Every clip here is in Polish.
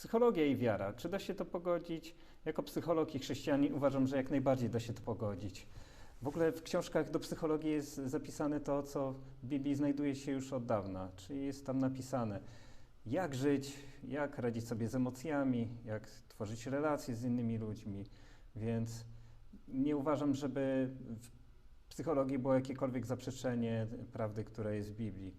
Psychologia i wiara. Czy da się to pogodzić? Jako psycholog i chrześcijanin uważam, że jak najbardziej da się to pogodzić. W ogóle w książkach do psychologii jest zapisane to, co w Biblii znajduje się już od dawna, czyli jest tam napisane, jak żyć, jak radzić sobie z emocjami, jak tworzyć relacje z innymi ludźmi. Więc nie uważam, żeby w psychologii było jakiekolwiek zaprzeczenie prawdy, która jest w Biblii.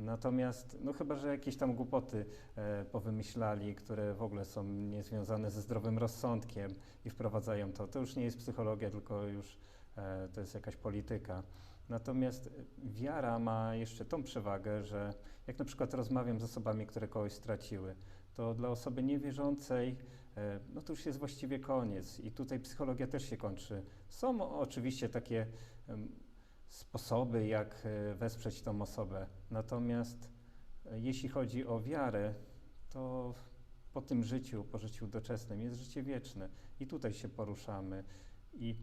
Natomiast, no chyba, że jakieś tam głupoty e, powymyślali, które w ogóle są niezwiązane ze zdrowym rozsądkiem i wprowadzają to. To już nie jest psychologia, tylko już e, to jest jakaś polityka. Natomiast wiara ma jeszcze tą przewagę, że jak na przykład rozmawiam z osobami, które kogoś straciły, to dla osoby niewierzącej, e, no to już jest właściwie koniec i tutaj psychologia też się kończy. Są oczywiście takie sposoby, jak e, wesprzeć tą osobę, natomiast e, jeśli chodzi o wiarę, to po tym życiu, po życiu doczesnym jest życie wieczne. I tutaj się poruszamy. I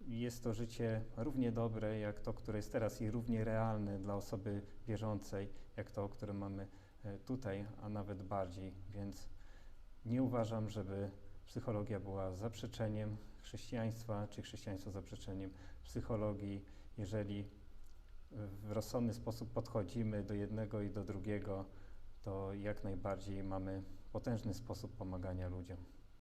jest to życie równie dobre jak to, które jest teraz i równie realne dla osoby wierzącej, jak to, które mamy e, tutaj, a nawet bardziej. Więc nie uważam, żeby psychologia była zaprzeczeniem chrześcijaństwa, czy chrześcijaństwo zaprzeczeniem psychologii. Jeżeli w rozsądny sposób podchodzimy do jednego i do drugiego, to jak najbardziej mamy potężny sposób pomagania ludziom.